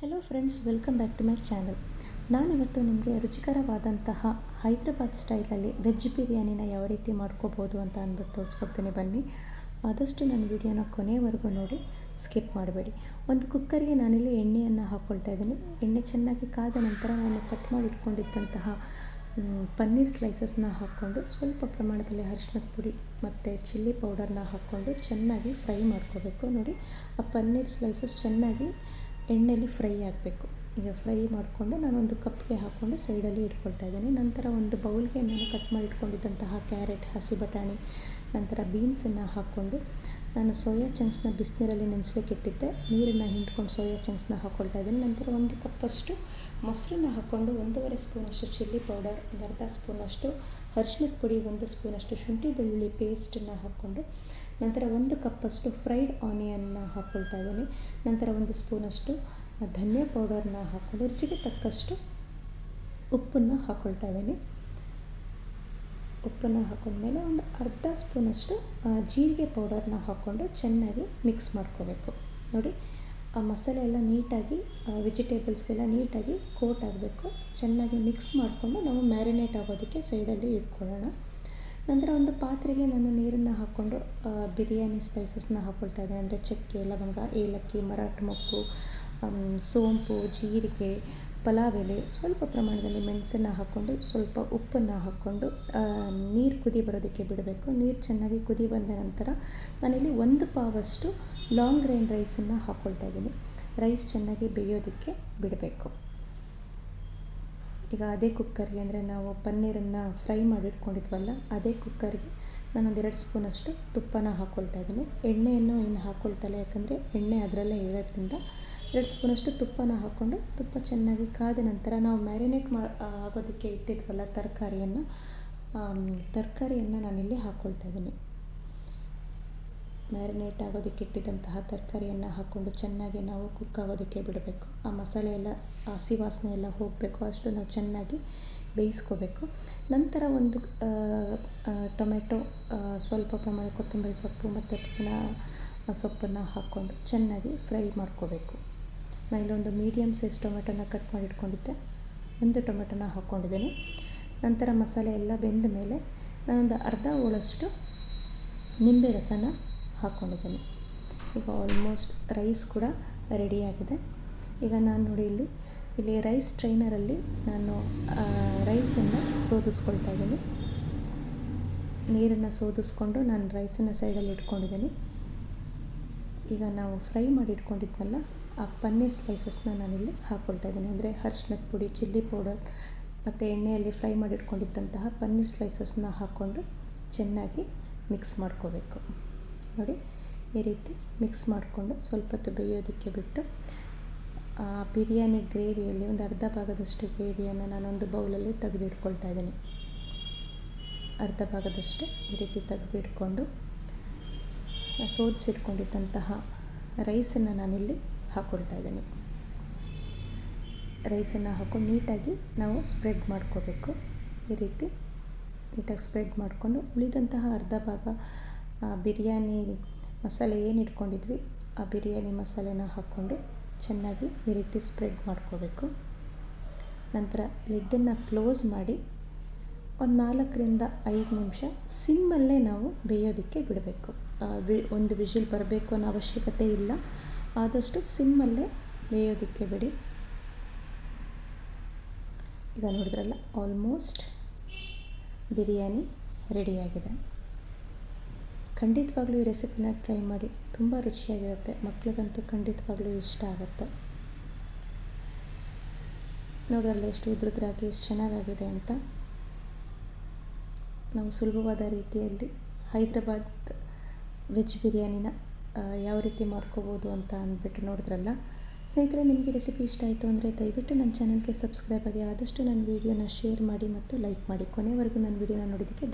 Hello friends welcome back to my channel ನಾನಿವತ್ತು ನಿಮಗೆ ರುಚಿಕರವಾದಂತಹ ಹೈದ್ರಾಬಾದ್ ಸ್ಟೈಲಲ್ಲಿ ವೆಜ್ ಬಿರಿಯಾನಿನ ಯಾವ ರೀತಿ ಮಾಡ್ಕೋಬೋದು ಅಂತ ಅಂದ್ಬಿಟ್ಟು ತೋರಿಸ್ಕೊಡ್ತೀನಿ ಬನ್ನಿ. ಆದಷ್ಟು ನನ್ನ ವಿಡಿಯೋನ ಕೊನೆಯವರೆಗೂ ನೋಡಿ ಸ್ಕಿಪ್ ಮಾಡಬೇಡಿ. ಒಂದು ಕುಕ್ಕರ್ಗೆ ನಾನಿಲ್ಲಿ ಎಣ್ಣೆಯನ್ನು ಹಾಕ್ಕೊಳ್ತಾ ಇದ್ದೀನಿ. ಎಣ್ಣೆ ಚೆನ್ನಾಗಿ ಕಾದ ನಂತರ ನಾನು ಕಟ್ ಮಾಡಿ ಇಟ್ಕೊಂಡಿದ್ದಂತಹ ಪನ್ನೀರ್ ಸ್ಲೈಸಸ್ನ ಹಾಕ್ಕೊಂಡು ಸ್ವಲ್ಪ ಪ್ರಮಾಣದಲ್ಲಿ ಅರಿಶಿನದ ಪುಡಿ ಮತ್ತು ಚಿಲ್ಲಿ ಪೌಡರ್ನ ಹಾಕ್ಕೊಂಡು ಚೆನ್ನಾಗಿ ಫ್ರೈ ಮಾಡ್ಕೋಬೇಕು. ನೋಡಿ, ಆ ಪನ್ನೀರ್ ಸ್ಲೈಸಸ್ ಚೆನ್ನಾಗಿ ಎಣ್ಣೆಯಲ್ಲಿ ಫ್ರೈ ಆಗಬೇಕು. ಈಗ ಫ್ರೈ ಮಾಡಿಕೊಂಡು ನಾನೊಂದು ಕಪ್ಗೆ ಹಾಕ್ಕೊಂಡು ಸೈಡಲ್ಲಿ ಇಟ್ಕೊಳ್ತಾ ಇದ್ದೀನಿ. ನಂತರ ಒಂದು ಬೌಲ್ಗೆ ನಾನು ಕಟ್ ಮಾಡಿ ಇಟ್ಕೊಂಡಿದ್ದಂತಹ ಕ್ಯಾರೆಟ್, ಹಸಿ ಬಟಾಣಿ, ನಂತರ ಬೀನ್ಸನ್ನು ಹಾಕ್ಕೊಂಡು ನಾನು ಸೋಯಾ ಚಂಕ್ಸ್ನ ಬಿಸಿನೀರಲ್ಲಿ ನೆನೆಸ್ಲಿಕ್ಕೆ ಇಟ್ಟಿದ್ದೆ. ನೀರನ್ನು ಹಿಂಡ್ಕೊಂಡು ಸೋಯಾ ಚಂಕ್ಸ್ನ ಹಾಕ್ಕೊಳ್ತಾ ಇದ್ದೀನಿ. ನಂತರ ಒಂದು ಕಪ್ಪಷ್ಟು ಮೊಸರನ್ನ ಹಾಕ್ಕೊಂಡು ಒಂದೂವರೆ ಸ್ಪೂನಷ್ಟು ಚಿಲ್ಲಿ ಪೌಡರ್, ಒಂದು ಅರ್ಧ ಸ್ಪೂನಷ್ಟು ಅರಿಶಿನದ ಪುಡಿ, ಒಂದು ಸ್ಪೂನಷ್ಟು ಶುಂಠಿ ಬೆಳ್ಳುಳ್ಳಿ ಪೇಸ್ಟನ್ನು ಹಾಕ್ಕೊಂಡು ನಂತರ ಒಂದು ಕಪ್ಪಷ್ಟು ಫ್ರೈಡ್ ಆನಿಯನ್ನ ಹಾಕ್ಕೊಳ್ತಾ ಇದ್ದೀನಿ. ನಂತರ ಒಂದು ಸ್ಪೂನಷ್ಟು ಧನಿಯಾ ಪೌಡರ್ನ ಹಾಕ್ಕೊಂಡು ರುಚಿಗೆ ತಕ್ಕಷ್ಟು ಉಪ್ಪನ್ನು ಹಾಕ್ಕೊಳ್ತಾ ಇದ್ದೀನಿ. ಉಪ್ಪನ್ನು ಹಾಕೊಂಡ್ಮೇಲೆ ಒಂದು ಅರ್ಧ ಸ್ಪೂನಷ್ಟು ಜೀರಿಗೆ ಪೌಡರ್ನ ಹಾಕ್ಕೊಂಡು ಚೆನ್ನಾಗಿ ಮಿಕ್ಸ್ ಮಾಡ್ಕೋಬೇಕು. ನೋಡಿ, ಆ ಮಸಾಲೆ ಎಲ್ಲ ನೀಟಾಗಿ ವೆಜಿಟೇಬಲ್ಸ್ಗೆಲ್ಲ ನೀಟಾಗಿ ಕೋಟ್ ಆಗಬೇಕು. ಚೆನ್ನಾಗಿ ಮಿಕ್ಸ್ ಮಾಡಿಕೊಂಡು ನಾವು ಮ್ಯಾರಿನೇಟ್ ಆಗೋದಕ್ಕೆ ಸೈಡಲ್ಲಿ ಇಟ್ಕೊಳ್ಳೋಣ. ನಂತರ ಒಂದು ಪಾತ್ರೆಗೆ ನಾನು ನೀರನ್ನು ಹಾಕ್ಕೊಂಡು ಬಿರಿಯಾನಿ ಸ್ಪೈಸಸ್ನ ಹಾಕ್ಕೊಳ್ತಾ ಇದ್ದೀನಿ. ಅಂದರೆ ಚಕ್ಕೆ, ಲವಂಗ, ಏಲಕ್ಕಿ, ಮರಾಠ ಮೊಗ್ಗು ಸೋಂಪು, ಜೀರಿಗೆ, ಪಲಾವ್ ಎಲೆ ಸ್ವಲ್ಪ ಪ್ರಮಾಣದಲ್ಲಿ ಮೆಣಸನ್ನು ಹಾಕ್ಕೊಂಡು, ಸ್ವಲ್ಪ ಉಪ್ಪನ್ನು ಹಾಕ್ಕೊಂಡು ನೀರು ಕುದಿ ಬರೋದಕ್ಕೆ ಬಿಡಬೇಕು. ನೀರು ಚೆನ್ನಾಗಿ ಕುದಿ ಬಂದ ನಂತರ ನಾನಿಲ್ಲಿ ಒಂದು ಪಾವಷ್ಟು ಲಾಂಗ್ ಗ್ರೈನ್ ರೈಸನ್ನು ಹಾಕ್ಕೊಳ್ತಾ ಇದ್ದೀನಿ. ರೈಸ್ ಚೆನ್ನಾಗಿ ಬೇಯೋದಕ್ಕೆ ಬಿಡಬೇಕು. ಈಗ ಅದೇ ಕುಕ್ಕರ್ಗೆ ಅಂದರೆ ನಾವು ಪನ್ನೀರನ್ನು ಫ್ರೈ ಮಾಡಿಟ್ಕೊಂಡಿದ್ವಲ್ಲ, ಅದೇ ಕುಕ್ಕರ್ಗೆ ನಾನೊಂದು ಎರಡು ಸ್ಪೂನಷ್ಟು ತುಪ್ಪನ ಹಾಕ್ಕೊಳ್ತಾ ಇದ್ದೀನಿ. ಎಣ್ಣೆಯನ್ನು ಇನ್ನು ಹಾಕ್ಕೊಳ್ತಲ್ಲ ಯಾಕಂದರೆ ಎಣ್ಣೆ ಅದರಲ್ಲೇ ಇರೋದ್ರಿಂದ ಎರಡು ಸ್ಪೂನಷ್ಟು ತುಪ್ಪನ ಹಾಕ್ಕೊಂಡು ತುಪ್ಪ ಚೆನ್ನಾಗಿ ಕಾದ ನಂತರ ನಾವು ಮ್ಯಾರಿನೇಟ್ ಮಾ ಆಗೋದಕ್ಕೆ ಇಟ್ಟಿದ್ವಲ್ಲ ತರಕಾರಿಯನ್ನು ತರಕಾರಿಯನ್ನು ನಾನಿಲ್ಲಿ ಹಾಕ್ಕೊಳ್ತಾ ಇದ್ದೀನಿ. ಮ್ಯಾರಿನೇಟ್ ಆಗೋದಕ್ಕೆ ಇಟ್ಟಿದ್ದಂತಹ ತರಕಾರಿಯನ್ನು ಹಾಕ್ಕೊಂಡು ಚೆನ್ನಾಗಿ ನಾವು ಕುಕ್ ಆಗೋದಕ್ಕೆ ಬಿಡಬೇಕು. ಆ ಮಸಾಲೆ ಎಲ್ಲ ಹಸಿ ವಾಸನೆ ಎಲ್ಲ ಹೋಗಬೇಕು. ಅಷ್ಟು ನಾವು ಚೆನ್ನಾಗಿ ಬೇಯಿಸ್ಕೋಬೇಕು. ನಂತರ ಒಂದು ಟೊಮೆಟೊ ಸ್ವಲ್ಪ ಪ್ರಮಾಣ ಕೊತ್ತಂಬರಿ ಸೊಪ್ಪು ಮತ್ತು ಪುದೀನ ಸೊಪ್ಪನ್ನು ಹಾಕ್ಕೊಂಡು ಚೆನ್ನಾಗಿ ಫ್ರೈ ಮಾಡ್ಕೋಬೇಕು. ನಾನು ಇಲ್ಲೊಂದು ಮೀಡಿಯಮ್ ಸೈಜ್ ಟೊಮೆಟೊನ ಕಟ್ ಮಾಡಿ ಇಟ್ಕೊಂಡಿದ್ದೆ. ಒಂದು ಟೊಮೆಟೊನ ಹಾಕ್ಕೊಂಡಿದ್ದೀನಿ ನಂತರ ಮಸಾಲೆ ಎಲ್ಲ ಬೆಂದ ಮೇಲೆ ನಾನೊಂದು ಅರ್ಧ ಹೋಳಷ್ಟು ನಿಂಬೆ ರಸನ ಹಾಕ್ಕೊಂಡಿದ್ದೀನಿ ಈಗ ಆಲ್ಮೋಸ್ಟ್ ರೈಸ್ ಕೂಡ ರೆಡಿಯಾಗಿದೆ ಈಗ ನಾನು ನೋಡಿ ಇಲ್ಲಿ ಇಲ್ಲಿ ರೈಸ್ ಟ್ರೈನರಲ್ಲಿ ನಾನು ರೈಸನ್ನು ಸೋದಿಸ್ಕೊಳ್ತಾ ಇದ್ದೀನಿ. ನೀರನ್ನು ಸೋದಿಸ್ಕೊಂಡು ನಾನು ರೈಸನ್ನು ಸೈಡಲ್ಲಿ ಇಟ್ಕೊಂಡಿದ್ದೀನಿ. ಈಗ ನಾವು ಫ್ರೈ ಮಾಡಿ ಇಟ್ಕೊಂಡಿದ್ವಲ್ಲ ಆ ಪನ್ನೀರ್ ಸ್ಲೈಸಸ್ನ ನಾನಿಲ್ಲಿ ಹಾಕ್ಕೊಳ್ತಾ ಇದ್ದೀನಿ. ಅಂದರೆ ಅರ್ಶಿನದ ಪುಡಿ ಚಿಲ್ಲಿ ಪೌಡರ್ ಮತ್ತು ಎಣ್ಣೆಯಲ್ಲಿ ಫ್ರೈ ಮಾಡಿ ಇಟ್ಕೊಂಡಿದ್ದಂತಹ ಪನ್ನೀರ್ ಸ್ಲೈಸಸ್ನ ಹಾಕ್ಕೊಂಡು ಚೆನ್ನಾಗಿ ಮಿಕ್ಸ್ ಮಾಡ್ಕೋಬೇಕು. ನೋಡಿ ಈ ರೀತಿ ಮಿಕ್ಸ್ ಮಾಡಿಕೊಂಡು ಸ್ವಲ್ಪ ಹೊತ್ತು ಬೇಯೋದಕ್ಕೆ ಬಿಟ್ಟು, ಆ ಬಿರಿಯಾನಿ ಗ್ರೇವಿಯಲ್ಲಿ ಒಂದು ಅರ್ಧ ಭಾಗದಷ್ಟು ಗ್ರೇವಿಯನ್ನು ನಾನೊಂದು ಬೌಲಲ್ಲಿ ತೆಗೆದಿಟ್ಕೊಳ್ತಾ ಇದ್ದೀನಿ. ಅರ್ಧ ಭಾಗದಷ್ಟು ಈ ರೀತಿ ತೆಗೆದಿಟ್ಕೊಂಡು ಸೋದಿಸಿಟ್ಕೊಂಡಿದ್ದಂತಹ ರೈಸನ್ನು ನಾನಿಲ್ಲಿ ಹಾಕ್ಕೊಳ್ತಾ ಇದ್ದೀನಿ. ರೈಸನ್ನು ಹಾಕ್ಕೊಂಡು ನೀಟಾಗಿ ನಾವು ಸ್ಪ್ರೆಡ್ ಮಾಡ್ಕೋಬೇಕು. ಈ ರೀತಿ ನೀಟಾಗಿ ಸ್ಪ್ರೆಡ್ ಮಾಡಿಕೊಂಡು ಉಳಿದಂತಹ ಅರ್ಧ ಭಾಗ ಬಿರಿಯಾನಿ ಮಸಾಲೆ ಏನು ಇಟ್ಕೊಂಡಿದ್ವಿ, ಆ ಬಿರಿಯಾನಿ ಮಸಾಲೆನ ಹಾಕ್ಕೊಂಡು ಚೆನ್ನಾಗಿ ಈ ರೀತಿ ಸ್ಪ್ರೆಡ್ ಮಾಡ್ಕೋಬೇಕು. ನಂತರ ಲಿಡ್ಡನ್ನು ಕ್ಲೋಸ್ ಮಾಡಿ ಒಂದು ನಾಲ್ಕರಿಂದ ಐದು ನಿಮಿಷ ಸಿಮ್ಮಲ್ಲೇ ನಾವು ಬೇಯೋದಕ್ಕೆ ಬಿಡಬೇಕು. ಒಂದು ವಿಷಿಲ್ ಬರಬೇಕು ಅನ್ನೋ ಅವಶ್ಯಕತೆ ಇಲ್ಲ, ಆದಷ್ಟು ಸಿಮ್ಮಲ್ಲೇ ಬೇಯೋದಕ್ಕೆ ಬಿಡಿ. ಈಗ ನೋಡಿದ್ರಲ್ಲ ಆಲ್ಮೋಸ್ಟ್ ಬಿರಿಯಾನಿ ರೆಡಿಯಾಗಿದೆ ಖಂಡಿತವಾಗ್ಲೂ ಈ ರೆಸಿಪಿನ ಟ್ರೈ ಮಾಡಿ. ತುಂಬ ರುಚಿಯಾಗಿರುತ್ತೆ. ಮಕ್ಳಿಗಂತೂ ಖಂಡಿತವಾಗ್ಲೂ ಇಷ್ಟ ಆಗುತ್ತೆ. ನೋಡಲ್ಲ ಎಷ್ಟು ಉದ್ರುದ್ರಾಗಿ, ಎಷ್ಟು ಚೆನ್ನಾಗಾಗಿದೆ ಅಂತ. ನಾವು ಸುಲಭವಾದ ರೀತಿಯಲ್ಲಿ ಹೈದ್ರಾಬಾದ್ ವೆಜ್ ಬಿರಿಯಾನಿನ ಯಾವ ರೀತಿ ಮಾಡ್ಕೋಬೋದು ಅಂತ ಅಂದ್ಬಿಟ್ಟು ನೋಡಿದ್ರಲ್ಲ. ಸ್ನೇಹಿತರೆ, ನಿಮಗೆ ರೆಸಿಪಿ ಇಷ್ಟ ಆಯಿತು ಅಂದರೆ ದಯವಿಟ್ಟು ನನ್ನ ಚಾನಲ್ಗೆ ಸಬ್ಸ್ಕ್ರೈಬ್ ಆಗಿ ಆದಷ್ಟು ನನ್ನ ವೀಡಿಯೋನ ಶೇರ್ ಮಾಡಿ ಮತ್ತು ಲೈಕ್ ಮಾಡಿ. ಕೊನೆವರೆಗೂ ನನ್ನ ವೀಡಿಯೋನ ನೋಡೋದಕ್ಕೆ